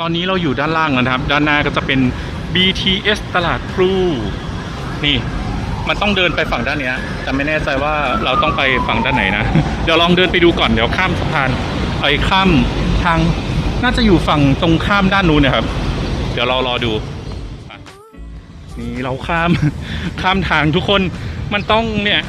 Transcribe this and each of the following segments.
ตอนนี้เราอยู่ด้านล่างแล้วนะครับ ด้านหน้าก็จะเป็น BTS ตลาดพลูนี่ มันต้องเดินไปฝั่งด้านนี้แต่ไม่แน่ใจว่าเราต้องไปฝั่งด้านไหนนะ เดี๋ยวลองเดินไปดูก่อน เดี๋ยวข้ามสะพานไอ้ข้ามทาง น่าจะอยู่ฝั่งตรงข้ามด้านนู้นนะครับ เดี๋ยวเรารอดู นี่เราข้าม ข้ามทางทุกคน มันต้องเนี่ย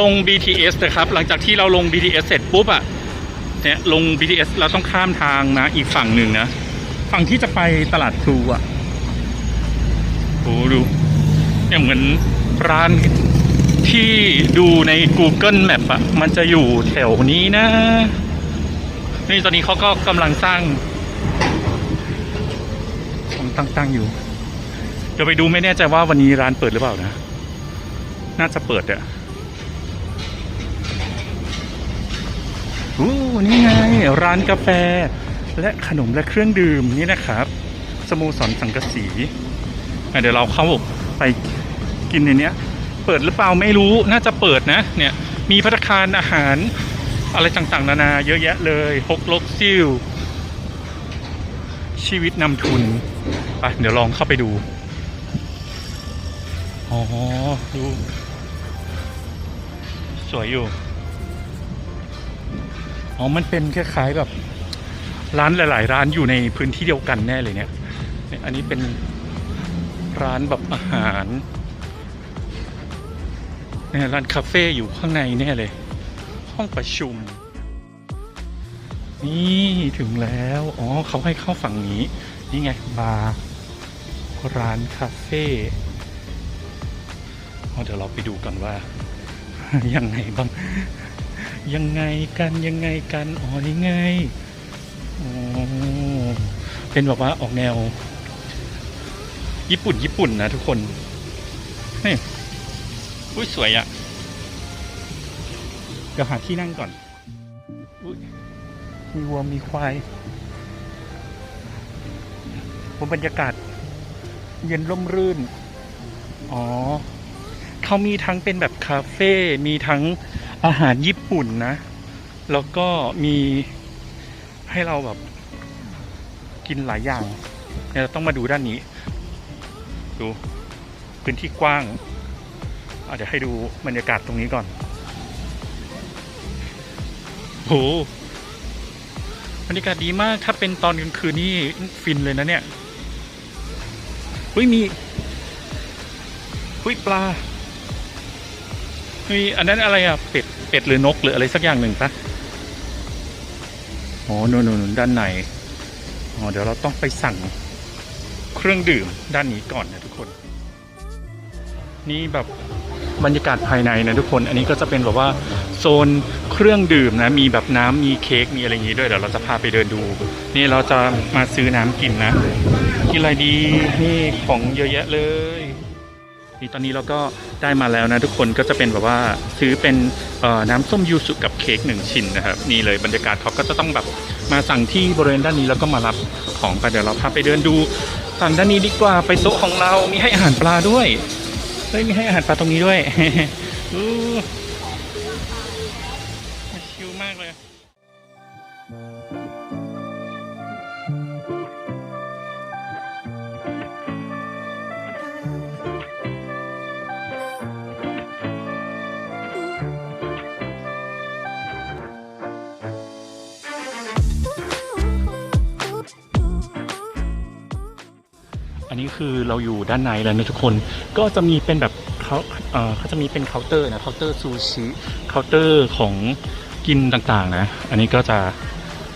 ลง BTS นะครับ หลังจากที่เราลง BTS เสร็จปุ๊บอะเนี่ยลง BTS เราต้องข้ามทางนะ อีกฝั่งหนึ่งนะ ฝั่งที่จะไปตลาดพลูอะโอ้ดูเนี่ยเหมือนร้านที่ดูใน Google Map อะมันจะอยู่แถวนี้นะ นี่ตอนนี้เขาก็กำลังสร้างผมตั้งๆอยู่ เดี๋ยวไปดูไม่แน่ใจว่าวันนี้ร้านเปิดหรือเปล่านะ น่าจะเปิดอะ นี่ไง ร้านกาแฟ และขนมและเครื่องดื่มนี่นะครับ สโมสรสังกะสีเดี๋ยวเราเข้าไปกินในเนี้ยเปิดหรือเปล่าไม่รู้น่าจะเปิดนะ เนี่ย มีพัตคารอาหาร อะไรต่างๆ นานา เยอะแยะเลยฮกลกซิ่วชีวิตนำทุนไปเดี๋ยวลองเข้าไปดู อ๋อ ดู สวยอยู่ อ๋อ มันเป็นคล้ายๆแบบร้านหลาย ๆ ร้านอยู่ในพื้นที่เดียวกันแน่เลยเนี่ยเนี่ย อันนี้เป็นร้านแบบอาหารเนี่ยร้านคาเฟ่อยู่ข้างในแน่เลย ห้องประชุม นี่ถึงแล้ว อ๋อเขาให้เข้าฝั่งนี้ นี่ไงบาร์ร้านคาเฟ่เดี๋ยวเราไปดูกันว่ายังไงบ้าง ยังไงกันยังไงกันอ๋อนี่ไงอ๋อเป็นแบบว่าออกแนว ญี่ปุ่นญี่ปุ่นนะทุกคนนี่อุ้ยสวยอะ่ะเดี๋ยวหาที่นั่งก่อนอุ้ยมีวัวมีควายบรรยากาศ เย็นร่มรื่น อ๋อเขามีทั้งเป็นแบบคาเฟ่ มีทั้ง อาหารญี่ปุ่นนะ แล้วก็มีให้เราแบบกินหลายอย่างเนี่ยเราต้องมาดูด้านนี้ ดูพื้นที่กว้างเดี๋ยวให้ดูบรรยากาศตรงนี้ก่อนโหบรรยากาศดีมากถ้าเป็นตอนกลางคืนนี่ฟินเลยนะเนี่ยเฮ้ยมีเฮ้ยปลา มีอันนั้นอะไรอะเป็ดเป็ดหรือนกหรืออะไรสักอย่างหนึ่งปะอ๋อโน่นนนด้านในอ๋อเดี๋ยวเราต้องไปสั่งเครื่องดื่มด้านนี้ก่อนนะทุกคน นี่แบบบรรยากาศภายในนะทุกคน อันนี้ก็จะเป็นแบบว่าโซนเครื่องดื่มนะ มีแบบน้ำมีเค้ก มีอะไรอย่างนี้ด้วย เดี๋ยวเราจะพาไปเดินดู นี่เราจะมาซื้อน้ำกินนะ กินอะไรดี นี่ของเยอะแยะเลย นี่ตอนนี้เราก็ได้มาแล้วนะทุกคนก็จะเป็นแบบว่าซื้อเป็นน้ำส้มยูสุกับเค้กหนึ่งชิ้นนะครับนี่เลยบรรยากาศเขาก็จะต้องแบบมาสั่งที่บริเวณด้านนี้แล้วก็มารับของไปเดี๋ยวเราพาไปเดินดูฝั่งด้านนี้ดีกว่าไปโต๊ะของเรามีให้อาหารปลาด้วยเฮ้ยมีให้อาหารปลาตรงนี้ด้วย คือเราอยู่ด้านในแล้วนะทุกคน ก็จะมีเป็นแบบเขาเอ่อเขาจะมีเป็นเคาน์เตอร์นะเคาน์เตอร์ซูชิเคาน์เตอร์ของกินต่างๆนะ อันนี้ก็จะ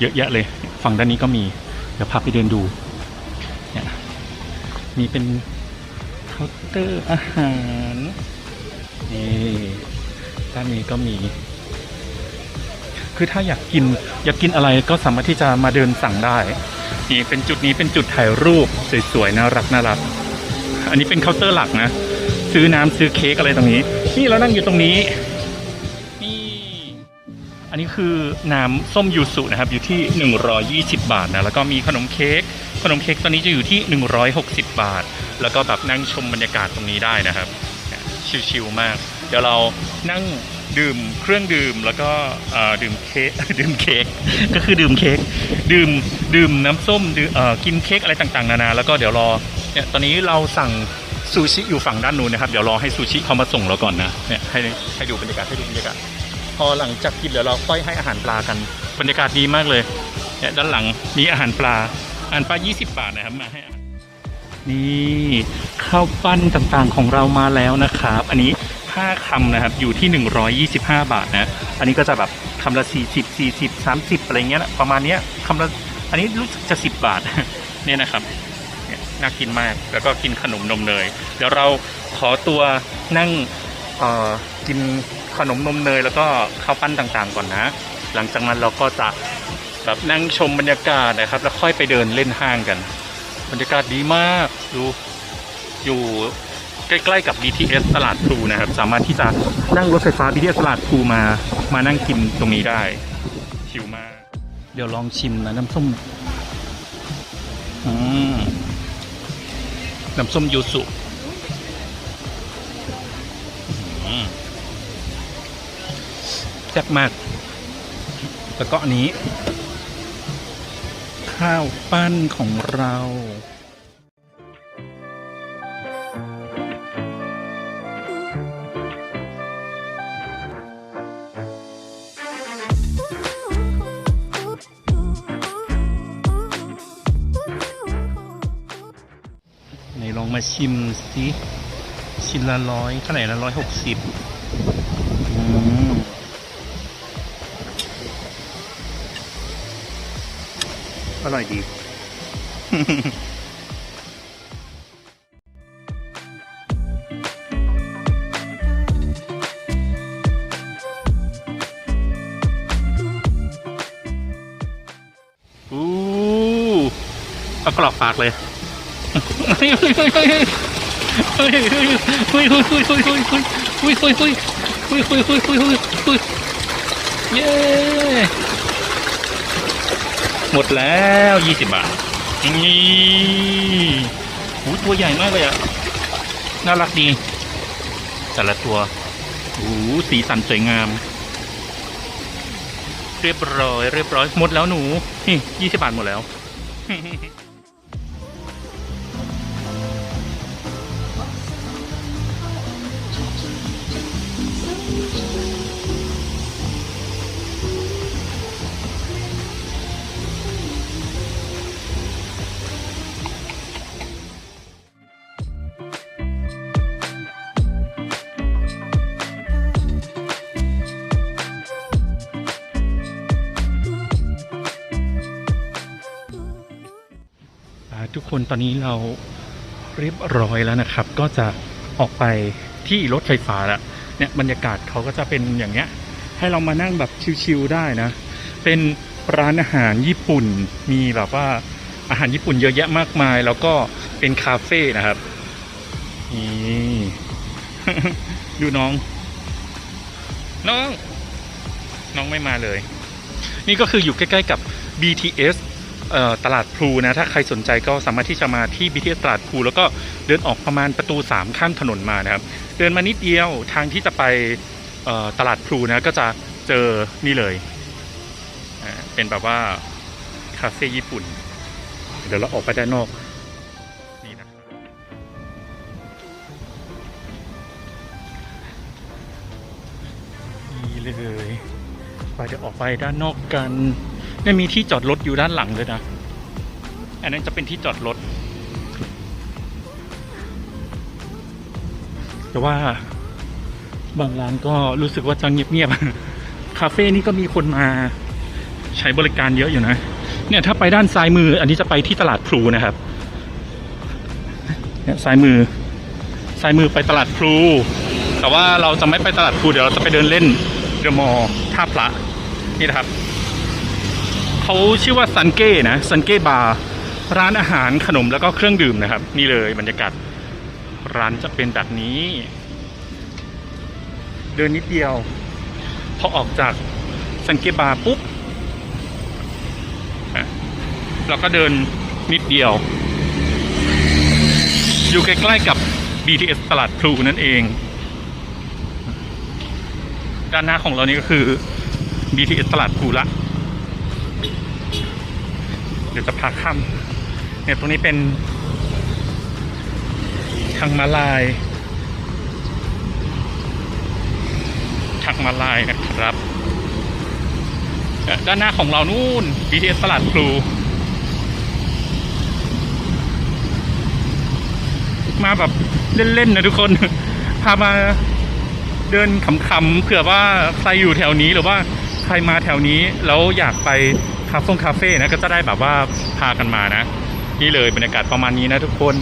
เยอะแยะเลย ฝั่งด้านนี้ก็มี เดี๋ยวพาไปเดินดูเนี่ยมีเป็นเคาน์เตอร์อาหารนี่ด้านนี้ก็มี คือถ้าอยากกินอยากกินอะไรก็สามารถที่จะมาเดินสั่งได้ นี่เป็นจุดนี้เป็นจุดถ่ายรูปสวยๆน่ารักน่ารัก อันนี้เป็นเคาน์เตอร์หลักนะ ซื้อน้ำซื้อเค้กอะไรตรงนี้ นี่เรานั่งอยู่ตรงนี้ นี่ อันนี้คือน้ำส้มยูสุนะครับ อยู่ที่ 120 บาทนะ แล้วก็มีขนมเค้ก ขนมเค้กตอนนี้จะอยู่ที่ 160 บาท แล้วก็แบบนั่งชมบรรยากาศตรงนี้ได้นะครับ ชิลๆมาก เดี๋ยวเรานั่ง ดื่มเครื่องดื่มแล้วก็ดื่มเค้กดื่มเค้กก็คือดื่มเค้กดื่มดื่มน้ำส้มดื่มเอ่อกินเค้กอะไรต่างๆ นานาแล้วก็เดี๋ยวรอเนี่ยตอนนี้เราสั่งซูชิอยู่ฝั่งด้านนู้นนะครับเดี๋ยวรอให้ซูชิเขามาส่งเราก่อนนะเนี่ยให้ให้ดูบรรยากาศให้ดูบรรยากาศพอหลังจากกินเดี๋ยวเราค่อยให้อาหารปลากันบรรยากาศดีมากเลยเนี่ยด้านหลังมีอาหารปลาอาหารปลา 20 บาทนะครับมาให้นี่ข้าวปั้นต่างๆของเรามาแล้วนะครับ อันนี้ 5คำนะครับ อยู่ที่ 125 บาทนะ อันนี้ก็จะแบบคำละ 40 40 30 อะไรเงี้ยนะประมาณเนี้ยคำละ อันนี้รู้สึกจะ 10 บาท เนี่ยนะครับน่ากินมาก แล้วก็กินขนมนมเนย เดี๋ยวเราขอตัวนั่งกินขนมนมเนย แล้วก็ข้าวปั้นต่างๆก่อนนะ หลังจากนั้นเราก็จะแบบนั่งชมบรรยากาศนะครับ แล้วค่อยไปเดินเล่นห้างกัน บรรยากาศดีมาก ดู อยู่ ใกล้ๆกับ BTS ตลาดพลูนะครับ สามารถที่จะนั่งรถไฟฟ้า BTS ตลาดพลูมา มานั่งกินตรงนี้ได้ ชิลมาก เดี๋ยวลองชิมนะน้ำส้มอืมน้ำส้มยูสุอืมแซ่บมาก แล้วก็อันนี้ ข้าวปั้นของเรา องมาชิมสิชิ้นละร้อยเท่าไหร่ละร้อยหกสิบอร่อยดี อู้เอากรอบปากเลย เย้หมดแล้วยี่สิบบาทนี่หูตัวใหญ่มากเลยอะ น่ารักดี แต่ละตัวหูสีสันสวยงาม เรียบร้อย เรียบร้อย หมดแล้วหนู นี่ยี่สิบบาทหมดแล้ว ทุกคนตอนนี้เราเรียบร้อยแล้วนะครับ ก็จะออกไปที่รถไฟฟ้าแล้วเนี่ยบรรยากาศเขาก็จะเป็นอย่างเงี้ย ให้เรามานั่งแบบชิลๆได้นะ เป็นร้านอาหารญี่ปุ่นมีแบบว่าอาหารญี่ปุ่นเยอะแยะมากมาย แล้วก็เป็นคาเฟ่นะครับนี่ดูน้อง น้อง น้องไม่มาเลย นี่ก็คืออยู่ใกล้ ๆ กับ BTS เอ่อ ตลาดพลูนะถ้าใครสนใจก็สามารถที่จะมาที่ BTS ตลาดพลูแล้วก็เดินออกประมาณประตู 3 ข้ามถนนมานะครับเดินมานิดเดียวทางที่จะไปตลาดพลูนะก็จะเจอนี่เลยเป็นแบบว่าคาเฟ่ญี่ปุ่น เดี๋ยวเราออกไปด้านนอกนี่นะนี่เลยไปเดี๋ยวออกไปด้านนอกกัน เนี่ยมีที่จอดรถอยู่ด้านหลังเลยนะ อันนั้นจะเป็นที่จอดรถ แต่ว่าบางร้านก็รู้สึกว่าจะเงียบๆ คาเฟ่นี่ก็มีคนมาใช้บริการเยอะอยู่นะ เนี่ยถ้าไปด้านซ้ายมือ อันนี้จะไปที่ตลาดพลูนะครับ เนี่ยซ้ายมือ ซ้ายมือไปตลาดพลู แต่ว่าเราจะไม่ไปตลาดพลูเดี๋ยวเราจะไปเดินเล่นเดอะมอลล์ท่าพระนี่นะครับ เขาชื่อว่าซันเก้นะซันเก้บาร์ร้านอาหารขนมแล้วก็เครื่องดื่มนะครับ นี่เลยบรรยากาศร้านจะเป็นแบบนี้ เดินนิดเดียว พอออกจากซันเก้บาร์ปุ๊บเราก็เดินนิดเดียว อยู่ใกล้ๆกับ BTS ตลาดพลูนั่นเอง ด้านหน้าของเรานี่ก็คือ BTS ตลาดพลูละ เดี๋ยวจะพาข้ามเนี่ยตรงนี้เป็น ทางมาลายทางมาลายนะครับ ด้านหน้าของเรานู่น BTS ตลาดพลูมาแบบเล่นๆนะทุกคน พามาเดินขำๆเผื่อว่าใครอยู่แถวนี้หรือว่าใครมาแถวนี้แล้วอยากไป คาเฟ่นะก็จะได้แบบว่าพากันมานะ นี่เลยบรรยากาศประมาณนี้นะทุกคน